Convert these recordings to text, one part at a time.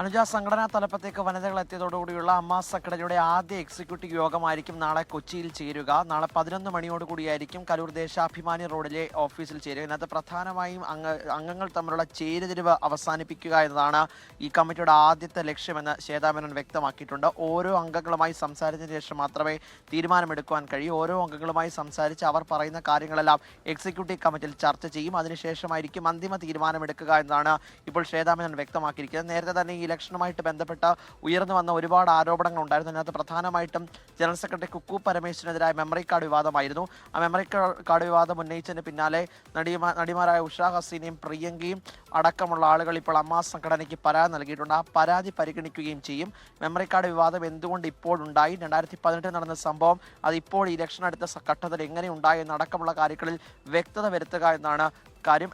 അനുജ സംഘടനാ തലപ്പത്തേക്ക് വനിതകൾ എത്തിയതോടുകൂടിയുള്ള അമ്മ സെക്രട്ടറിയുടെ ആദ്യ എക്സിക്യൂട്ടീവ് യോഗമായിരിക്കും നാളെ കൊച്ചിയിൽ ചേരുക. നാളെ പതിനൊന്ന് മണിയോടുകൂടിയായിരിക്കും കലൂർ ദേശാഭിമാനി റോഡിലെ ഓഫീസിൽ ചേരുക. ഇതിനകത്ത് പ്രധാനമായും അംഗ അംഗങ്ങൾ തമ്മിലുള്ള ചേരുതിരിവ് അവസാനിപ്പിക്കുക എന്നതാണ് ഈ കമ്മിറ്റിയുടെ ആദ്യത്തെ ലക്ഷ്യമെന്ന് ശ്വേതാമേനോൻ വ്യക്തമാക്കിയിട്ടുണ്ട്. ഓരോ അംഗങ്ങളുമായി സംസാരിച്ചതിന് ശേഷം മാത്രമേ തീരുമാനമെടുക്കുവാൻ കഴിയൂ. ഓരോ അംഗങ്ങളുമായി സംസാരിച്ച് അവർ പറയുന്ന കാര്യങ്ങളെല്ലാം എക്സിക്യൂട്ടീവ് കമ്മിറ്റിയിൽ ചർച്ച ചെയ്യും. അതിനുശേഷമായിരിക്കും അന്തിമ തീരുമാനമെടുക്കുക എന്നതാണ് ഇപ്പോൾ ശ്വേതാമേനോൻ വ്യക്തമാക്കിയിരിക്കുന്നത്. നേരത്തെ തന്നെ ഇലക്ഷനുമായിട്ട് ബന്ധപ്പെട്ട ഉയർന്നു വന്ന ഒരുപാട് ആരോപണങ്ങൾ ഉണ്ടായിരുന്നു അതിനകത്ത് പ്രധാനമായിട്ടും ജനറൽ സെക്രട്ടറി കുക്കു പരമേശ്വരനെതിരായ മെമ്മറി കാർഡ് വിവാദമായിരുന്നു. ആ മെമ്മറി കാർഡ് വിവാദം ഉന്നയിച്ചതിന് പിന്നാലെ നടിമാ നടിമാരായ ഉഷാ ഹസീനയും പ്രിയങ്കയും അടക്കമുള്ള ആളുകൾ ഇപ്പോൾ അമ്മാ സംഘടനയ്ക്ക് പരാതി നൽകിയിട്ടുണ്ട്. ആ പരാതി പരിഗണിക്കുകയും ചെയ്യും. മെമ്മറി കാർഡ് വിവാദം എന്തുകൊണ്ട് ഇപ്പോഴുണ്ടായി രണ്ടായിരത്തി പതിനെട്ടിൽ നടന്ന സംഭവം അത് ഇപ്പോൾ ഇലക്ഷൻ അടുത്ത ഘട്ടത്തിൽ എങ്ങനെ ഉണ്ടായി? എന്നടക്കമുള്ള കാര്യങ്ങളിൽ വ്യക്തത വരുത്തുക എന്നാണ് കാര്യം.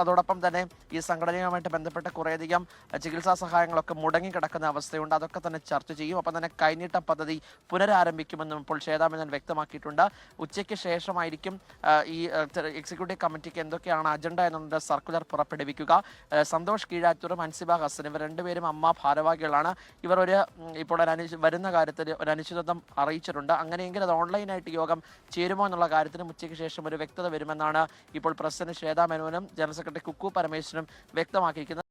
അതോടൊപ്പം തന്നെ ഈ സംഘടനയുമായിട്ട് ബന്ധപ്പെട്ട കുറേയധികം ചികിത്സാ സഹായങ്ങളൊക്കെ മുടങ്ങിക്കിടക്കുന്ന അവസ്ഥയുണ്ട്. അതൊക്കെ തന്നെ ചർച്ച ചെയ്യും. അപ്പം തന്നെ കൈനീട്ട പദ്ധതി പുനരാരംഭിക്കുമെന്നും ഇപ്പോൾ ശ്വേതാമേനൻ വ്യക്തമാക്കിയിട്ടുണ്ട്. ഉച്ചയ്ക്ക് ശേഷമായിരിക്കും ഈ എക്സിക്യൂട്ടീവ് കമ്മിറ്റിക്ക് എന്തൊക്കെയാണ് അജണ്ട എന്നുള്ളത് സർക്കുലർ പുറപ്പെടുവിക്കുക. സന്തോഷ് കീഴാറ്റൂറും അൻസിബ ഹസൻ ഇവർ രണ്ടുപേരും അമ്മ ഭാരവാഹികളാണ്. ഇവർ ഒരു ഇപ്പോൾ വരുന്ന കാര്യത്തിൽ ഒരു അനിശ്ചിതത്വം അറിയിച്ചിട്ടുണ്ട്. അങ്ങനെയെങ്കിൽ അത് ഓൺലൈനായിട്ട് യോഗം ചേരുമോ എന്നുള്ള കാര്യത്തിനും ഉച്ചയ്ക്ക് ശേഷം ഒരു വ്യക്തത വരുമെന്നാണ് ഇപ്പോൾ പ്രസിഡന്റ് ശ്വേതാ മേനോനും ജനറൽ സെക്രട്ടറി കുക്കു പരമേശ്വരനും വ്യക്തമാക്കിയിരിക്കുന്നത്